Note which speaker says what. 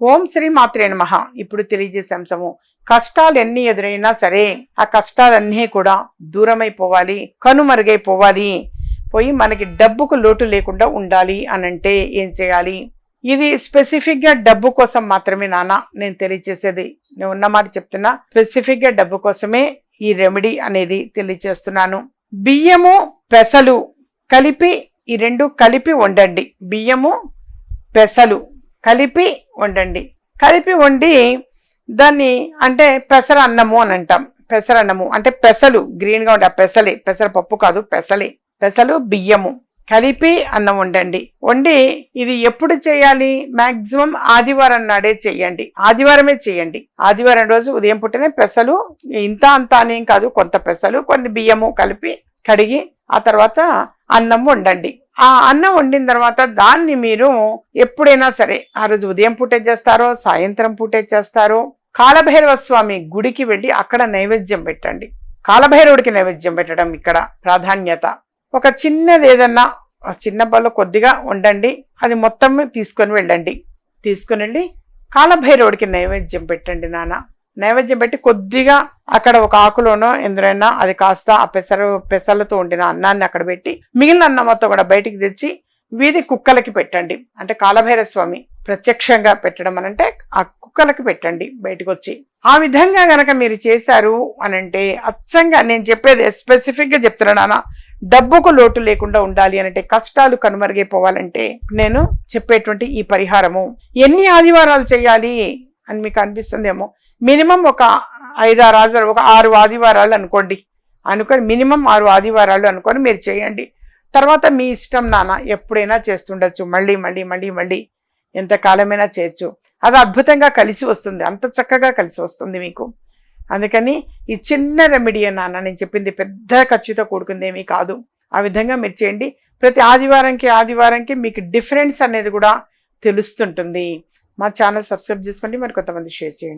Speaker 1: ఓం శ్రీ మాత్రే నమ. ఇప్పుడు తెలియజేసే అంశము కష్టాలు ఎన్ని ఎదురైనా సరే ఆ కష్టాలన్నీ కూడా దూరమైపోవాలి కనుమరుగైపోవాలి. పోయి మనకి డబ్బుకు లోటు లేకుండా ఉండాలి అనంటే ఏం చేయాలి? ఇది స్పెసిఫిక్గా డబ్బు కోసం మాత్రమే నాన్న నేను తెలియచేసేది నేను ఉన్న మాట చెప్తున్నా స్పెసిఫిక్గా డబ్బు కోసమే ఈ రెమెడీ అనేది తెలియచేస్తున్నాను బియ్యము పెసలు కలిపి ఈ రెండు కలిపి వండండి. బియ్యము పెసలు. కలిపి వండండి. కలిపి వండి దాన్ని అంటే పెసర అన్నము అని అంటాం. పెసర అన్నము అంటే పెసలు గ్రీన్గా ఉండే ఆ పెసలే. పెసర పప్పు కాదు పెసలే. పెసలు బియ్యము. కలిపి అన్నం వండండి. వండి ఇది ఎప్పుడు చేయాలి? మాక్సిమం ఆదివారం నాడే చేయండి. ఆదివారమే చేయండి. ఆదివారం రోజు ఉదయం పుట్టిన పెసలు ఇంత అంత అనేం కాదు కొంత పెసలు కొన్ని బియ్యము కలిపి కడిగి ఆ తర్వాత అన్నం వండండి. ఆ అన్నం వండిన తర్వాత దాన్ని మీరు ఎప్పుడైనా సరే ఆ రోజు ఉదయం పూటే చేస్తారో సాయంత్రం పూటే చేస్తారో కాలభైరవ స్వామి గుడికి వెళ్ళి అక్కడ నైవేద్యం పెట్టండి. కాలభైరవుడికి నైవేద్యం పెట్టడం ఇక్కడ ప్రాధాన్యత. ఒక చిన్నది ఏదన్నా చిన్న బల్ల కొద్దిగా వండండి అది మొత్తం తీసుకొని వెళ్ళండి. తీసుకుని వెళ్ళి కాలభైరవుడికి నైవేద్యం పెట్టండి నాన్న. నైవేద్యం పెట్టి కొద్దిగా అక్కడ ఒక ఆకులోనో ఎందులోనైనా అది కాస్త ఆ పెసరు పెసర్లతో ఉండిన అన్నాన్ని అక్కడ పెట్టి మిగిలిన అన్నం మొత్తం కూడా బయటికి తెచ్చి వీధి కుక్కలకి పెట్టండి. అంటే కాలభైరవ స్వామి ప్రత్యక్షంగా పెట్టడం అనంటే ఆ కుక్కలకి పెట్టండి బయటకు వచ్చి ఆ విధంగా గనక మీరు చేశారు అనంటే అచ్చంగా నేను చెప్పేది స్పెసిఫిక్గా చెప్తున్నాను నాన్న. డబ్బుకు లోటు లేకుండా ఉండాలి అంటే కష్టాలు కనుమరుగైపోవాలంటే నేను చెప్పేటువంటి ఈ పరిహారము. ఎన్ని ఆదివారాలు చేయాలి అని మీకు అనిపిస్తుందేమో. మినిమం ఒక ఐదారు ఆదివారాలు ఒక ఆరు ఆదివారాలు అనుకోండి. అనుకొని మినిమం ఆరు ఆదివారాలు అనుకొని మీరు చేయండి. తర్వాత మీ ఇష్టం నాన్న ఎప్పుడైనా చేస్తుండొచ్చు. మళ్ళీ మళ్ళీ మళ్ళీ మళ్ళీ ఎంతకాలమైనా చేయొచ్చు. అది అద్భుతంగా కలిసి వస్తుంది. అంత చక్కగా కలిసి వస్తుంది మీకు. అందుకని ఈ చిన్న రెమెడీ నాన్న నేను చెప్పింది పెద్ద ఖర్చుతో కూడుకుందేమీ కాదు. ఆ విధంగా మీరు చేయండి. ప్రతి ఆదివారంకి ఆదివారంకి మీకు డిఫరెన్స్ అనేది కూడా తెలుస్తుంటుంది. మా ఛానల్ సబ్స్క్రైబ్ చేసుకోండి. మరి కొంతమంది షేర్ చేయండి.